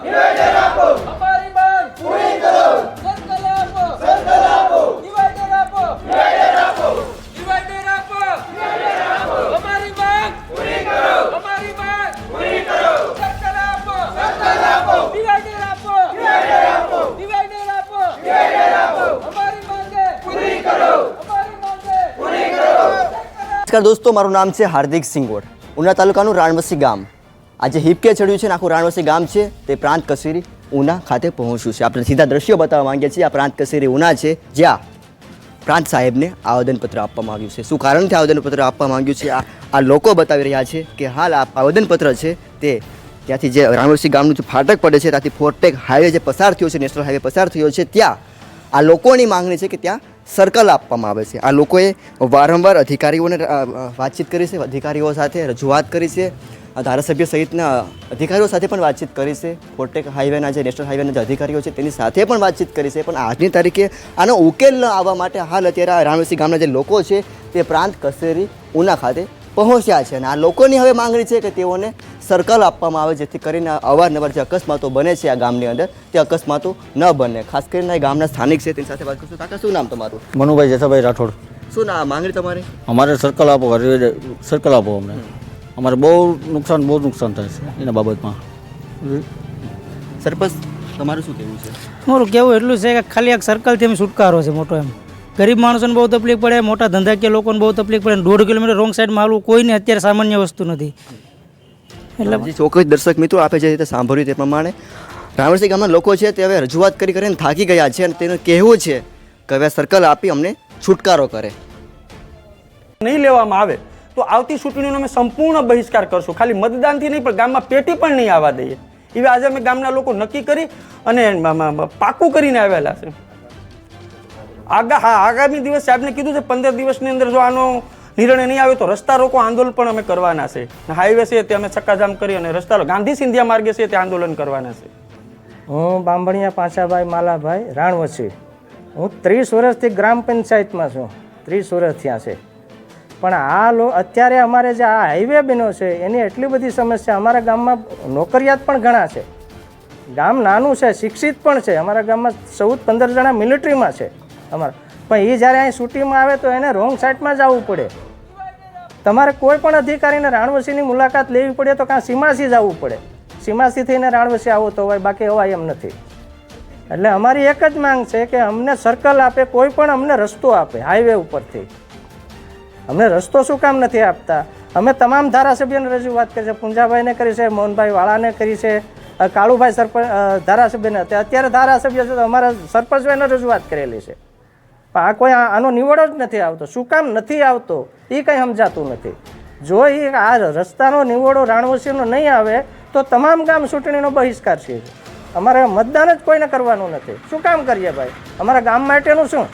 અમારી માંગ પૂરી કરો. સર્કલ આપો. સર્કલ આપો. ડિવાઈડર આપો. ડિવાઈડર આપો. ડિવાઈડર આપો. અમારી માંગ પૂરી કરો. અમારી માંગ પૂરી કરો. સર્કલ આપો. સર્કલ આપો. ડિવાઈડર આપો. ડિવાઈડર આપો. ડિવાઈડર આપો. ડિવાઈડર આપો. અમારી માંગે. પૂરી કરો. અમારી માંગે. પૂરી કરો. નમસ્કાર દોસ્તો મારું નામ છે હાર્દિક સિંગોડ ઉના તાલુકાનું રાણવસી ગામ. આજે હિપકે ચડ્યું છે ને આખું રાણવસી ગામ છે, તે પ્રાંત કચેરી ઉના ખાતે પહોંચ્યું છે. આપણે સીધા દ્રશ્યો બતાવવા માંગીએ છીએ, આ પ્રાંત કચેરી ઉના છે, જ્યાં પ્રાંત સાહેબને આવેદનપત્ર આપવામાં આવ્યું છે. શું કારણથી આવેદનપત્ર આપવા માંગ્યું છે? આ આ લોકો બતાવી રહ્યા છે કે હાલ આ આવેદનપત્ર છે, તે ત્યાંથી જે રાણવસી ગામનું જે ફાટક પડે છે, ત્યાંથી ફોરટેક હાઈવે જે પસાર થયો છે, નેશનલ હાઈવે પસાર થયો છે, ત્યાં આ લોકોની માંગણી છે કે ત્યાં સર્કલ આપવામાં આવે છે. આ લોકોએ વારંવાર અધિકારીઓને વાતચીત કરી છે, અધિકારીઓ સાથે રજૂઆત કરી છે. ધારાસભ્ય સહિતના અધિકારીઓ સાથે પણ વાતચીત કરી છે. ફોરટેક હાઈવેના જે નેશનલ હાઈવેના જે અધિકારીઓ છે તેની સાથે પણ વાતચીત કરી છે. પણ આજની તારીખે આનો ઉકેલ ન આવવા માટે હાલ અત્યારે આ રાણવસી ગામના જે લોકો છે તે પ્રાંત કચેરી ઉના ખાતે પહોંચ્યા છે. અને આ લોકોની હવે માંગણી છે કે તેઓને સર્કલ આપવામાં આવે જેથી કરીને અવારનવાર જે અકસ્માતો બને છે આ ગામની અંદર તે અકસ્માતો ન બને. ખાસ કરીને આ ગામના સ્થાનિક છે તેની સાથે વાત કરશું. કાકા શું નામ તમારું? મનુભાઈ જેઠાભાઈ રાઠોડ. શું ના માંગણી તમારી? અમારે સર્કલ આપો સર્કલ આપો અમને. અમારે બહુ નુકસાન બહુ નુકસાન થાય છે એના બાબતમાં. સરપંચ તમારું શું કહેવું છે? મારું કહેવું એટલું છે કે ખાલી એક સર્કલથી એમ છુટકારો છે મોટો એમ. ગરીબ માણસોને બહુ તકલીફ પડે મોટા ધંધાકીય લોકોને બહુ તકલીફ પડે દોઢ કિલોમીટર રોંગ સાઈડમાં હાલવું કોઈને અત્યારે સામાન્ય વસ્તુ નથી. એટલે જે ચોક્કસ દર્શક મિત્રો આપે જે રીતે સાંભળ્યું તે પ્રમાણે. રાવણસિંહ ગામના લોકો છે તે હવે રજૂઆત કરી કરીને થાકી ગયા છે અને તેનું કહેવું છે કે હવે સર્કલ આપી અમને છુટકારો કરે. નહીં લેવામાં આવે. તો આવતી ચૂંટણીનો અમે સંપૂર્ણ બહિષ્કાર કરશું. ખાલી મતદાનથી નહીં, પણ ગામમાં પેટી પણ નહીં આવવા દઈએ. એવી આજે અમે ગામના લોકો નક્કી કરી અને પાકું કરીને આવેલા છે. આગા, હા, આગામી દિવસ સાહેબને કીધું છે, પંદર દિવસની અંદર જો આનો નિર્ણય નહીં આવે તો રસ્તા રોકો આંદોલન પણ અમે કરવાના છે. હાઈવે છે તે અમે ચક્કાજામ કરી અને રસ્તા ગાંધી સિંધિયા માર્ગે છે તે આંદોલન કરવાના છે. હું બાંભણિયા પાછાભાઈ માલાભાઈ રાણવસી. હું ત્રીસ વર્ષથી ગ્રામ પંચાયતમાં છું. ત્રીસ વર્ષ થયા છે. પણ આ લો, અત્યારે અમારે જે આ હાઈવે બન્યો છે, એની એટલી બધી સમસ્યા, અમારા ગામમાં નોકરિયાત પણ ઘણા છે. ગામ નાનું છે, શિક્ષિત પણ છે, અમારા ગામમાં ચૌદ પંદર જણા મિલિટરીમાં છે અમારા. પણ એ જ્યારે અહીં સુટીમાં આવે તો એને રોંગ સાઈડમાં જવું પડે. તમારે કોઈ પણ અધિકારીને રાણવસીની મુલાકાત લેવી પડે તો કાં સીમાસી જવું પડે. સીમાસી થઈને રાણવસી આવો તો હોય બાકી અવાય એમ નથી. એટલે અમારી એક જ માંગ છે કે અમને સર્કલ આપે, કોઈ પણ અમને રસ્તો આપે હાઈવે ઉપરથી. અમને રસ્તો શું કામ નથી આપતા? અમે તમામ ધારાસભ્યોને રજૂઆત કરી છે, પુંજાભાઈને કરી છે, મોહનભાઈ વાળાને કરી છે કાળુભાઈ સરપંચ ધારાસભ્યને. અત્યારે ધારાસભ્ય છે તો અમારા સરપંચભાઈને રજૂઆત કરેલી છે. પણ આ કોઈ આનો નિવડો જ નથી આવતો. શું કામ નથી આવતો? એ કંઈ સમજાતું નથી. જો એ આ રસ્તાનો નિવડો રાણવસીનો નહીં આવે, તો તમામ ગામ ચૂંટણીનો બહિષ્કાર છે. અમારે મતદાન જ કોઈને કરવાનું નથી. શું કામ કરીએ ભાઈ? અમારા ગામ માટેનું શું?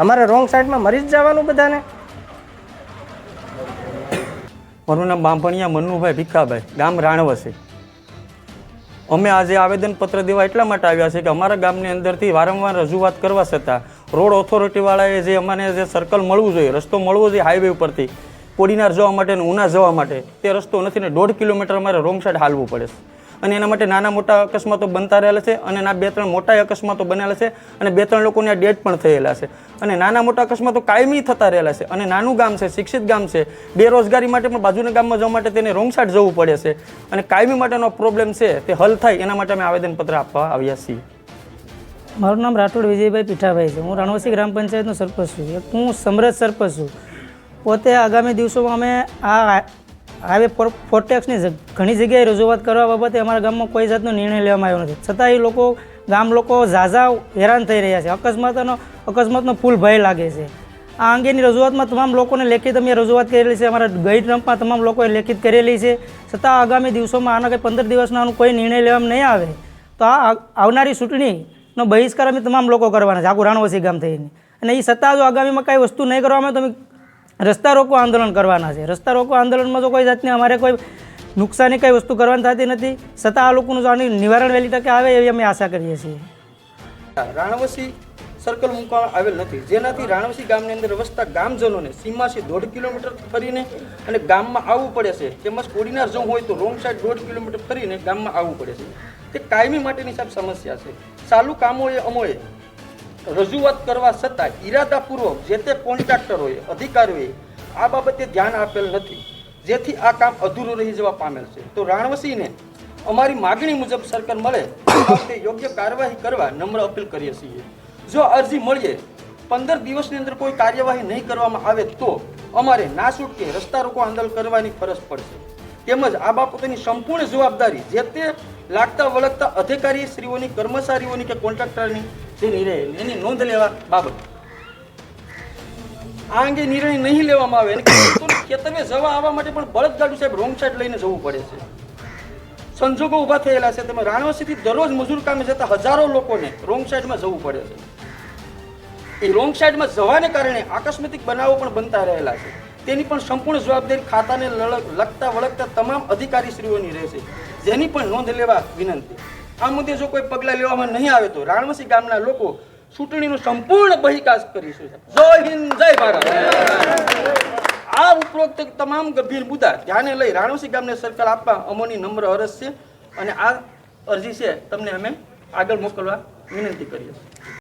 અમારે રોંગ સાઈડમાં મરી જ જવાનું બધાને. મારું નામ બાંભણિયા મન્નુભાઈ ભીખાભાઈ, ગામ રાણવસી. અમે આજે આવેદનપત્ર દેવા એટલા માટે આવ્યા છે કે અમારા ગામની અંદરથી વારંવાર રજૂઆત કરવા છતાં રોડ ઓથોરિટીવાળાએ જે અમને જે સર્કલ મળવું જોઈએ, રસ્તો મળવો જોઈએ હાઈવે ઉપરથી, કોડીનાર જવા માટે અને ઉના જવા માટે, તે રસ્તો નથી ને દોઢ કિલોમીટર અમારે રોંગ સાઈડ હાલવું પડે છે. અને એના માટે નાના મોટા અકસ્માતો બનતા રહેલા છે અને ના બે ત્રણ મોટા અકસ્માતો બનેલા છે અને બે ત્રણ લોકોને ડેટ પણ થયેલા છે. અને નાના મોટા અકસ્માતો કાયમી થતા રહેલા છે અને નાનું ગામ છે, શિક્ષિત ગામ છે, બેરોજગારી માટે પણ બાજુના ગામમાં જવા માટે તેને રોંગ જવું પડે છે અને કાયમી માટેનો પ્રોબ્લેમ છે તે હલ થાય એના માટે અમે આવેદનપત્ર આપવા આવ્યા છીએ. મારું નામ રાઠોડ વિજયભાઈ પીઠાભાઈ છે. હું રાણવસી ગ્રામ પંચાયતનો સરપંચ છું. હું સમરજ સરપંચ છું. પોતે આગામી દિવસોમાં અમે આ હાઈવે ફોરટેક્સની ઘણી જગ્યાએ રજૂઆત કરવા બાબતે અમારા ગામમાં કોઈ જાતનો નિર્ણય લેવામાં આવ્યો નથી. છતાં એ લોકો, ગામ લોકો ઝાઝા હેરાન થઈ રહ્યા છે. અકસ્માતનો અકસ્માતનો ફૂલ ભય લાગે છે. આ અંગેની રજૂઆતમાં તમામ લોકોને લેખિત અમે રજૂઆત કરેલી છે. અમારા ગઈ ટ્રમ્પમાં તમામ લોકોએ લેખિત કરેલી છે. છતાં આગામી દિવસોમાં આના કંઈ પંદર દિવસના કોઈ નિર્ણય લેવામાં નહીં આવે, તો આ આવનારી ચૂંટણીનો બહિષ્કાર અમે તમામ લોકો કરવાના છે. આખું રાણવસી ગામ થઈને. અને એ છતાં જો આગામીમાં કાંઈ વસ્તુ નહીં કરવામાં આવે તો અમે રસ્તા રોકો આંદોલન કરવાના છે. રસ્તા રોકો આંદોલનમાં જો કોઈ જાતની અમારે કોઈ નુકસાની કઈ વસ્તુ કરવાની થતી નથી, છતાં આ લોકોનું આની નિવારણ વહેલી તકે આવે એવી અમે આશા કરીએ છીએ. રાણવસી સર્કલ મૂકવામાં આવેલ નથી. જેનાથી રાણવસી ગામની અંદર વસતા ગામજનોને સીમાથી દોઢ કિલોમીટર ફરીને અને ગામમાં આવવું પડે છે. તેમજ કોડીનાર જવું હોય તો રોંગ સાઈડ દોઢ કિલોમીટર ફરીને ગામમાં આવવું પડે છે. તે કાયમી માટેની સાહેબ સમસ્યા છે. ચાલુ કામોએ અમોએ રજૂઆત કરવા છતાં ઈરાદાપૂર્વક જે તે કોન્ટ્રાક્ટરોએ અધિકારીઓએ આ બાબતે ધ્યાન આપેલ નથી. જેથી આ કામ અધૂરું રહી જવા પામેલ છે. તો રાણવસીને અમારી માગણી મુજબ સરકાર મળે, તે યોગ્ય કાર્યવાહી કરવા નમ્ર અપીલ કરીએ છીએ. જો અરજી મળીએ, પંદર દિવસની અંદર કોઈ કાર્યવાહી નહીં કરવામાં આવે તો અમારે ના છૂટકે રસ્તા રોકો આંદોલન કરવાની ફરજ પડશે. તેમજ આ બાબતોની સંપૂર્ણ જવાબદારી જે તે લાગતા વળગતા અધિકારી શ્રીઓની કર્મચારીઓની કે કોન્ટ્રાક્ટરની જે નિર્ણય એની નોંધ લેવા બાબત. આ અંગે નિર્ણય નહીં લેવામાં આવે. કે તમે જવા આવવા માટે પણ બળદગાડું સાહેબ રોંગ સાઈડ લઈને જવું પડે છે. સંજોગો ઊભા થયેલા છે. તમે રાણવસીથી દરરોજ મજૂર કામે જતા હજારો લોકોને રોંગ સાઈડમાં જવું પડે છે. એ રોંગ સાઈડમાં જવાને કારણે આકસ્મિક બનાવો પણ બનતા રહેલા છે. તેની પણ સંપૂર્ણ જવાબદારી ખાતાને લગતા વળગતા તમામ અધિકારીશ્રીઓની રહેશે. જેની પણ નોંધ લેવા વિનંતી. આ મુદ્દે જો કોઈ પગલાં લેવામાં નહીં આવે તો રાણવસી ગામના લોકો ચૂંટણીનો સંપૂર્ણ બહિકાસ કરીશું જય હિન્દ, જય ભારત. આ ઉપરોક્ત તમામ ગંભીર મુદ્દા ધ્યાને લઈ રાણવસી ગામને સરકાર આપવા અમોની નમ્ર અરજ છે અને આ અરજી છે, તમને અમે આગળ મોકલવા વિનંતી કરીએ છીએ.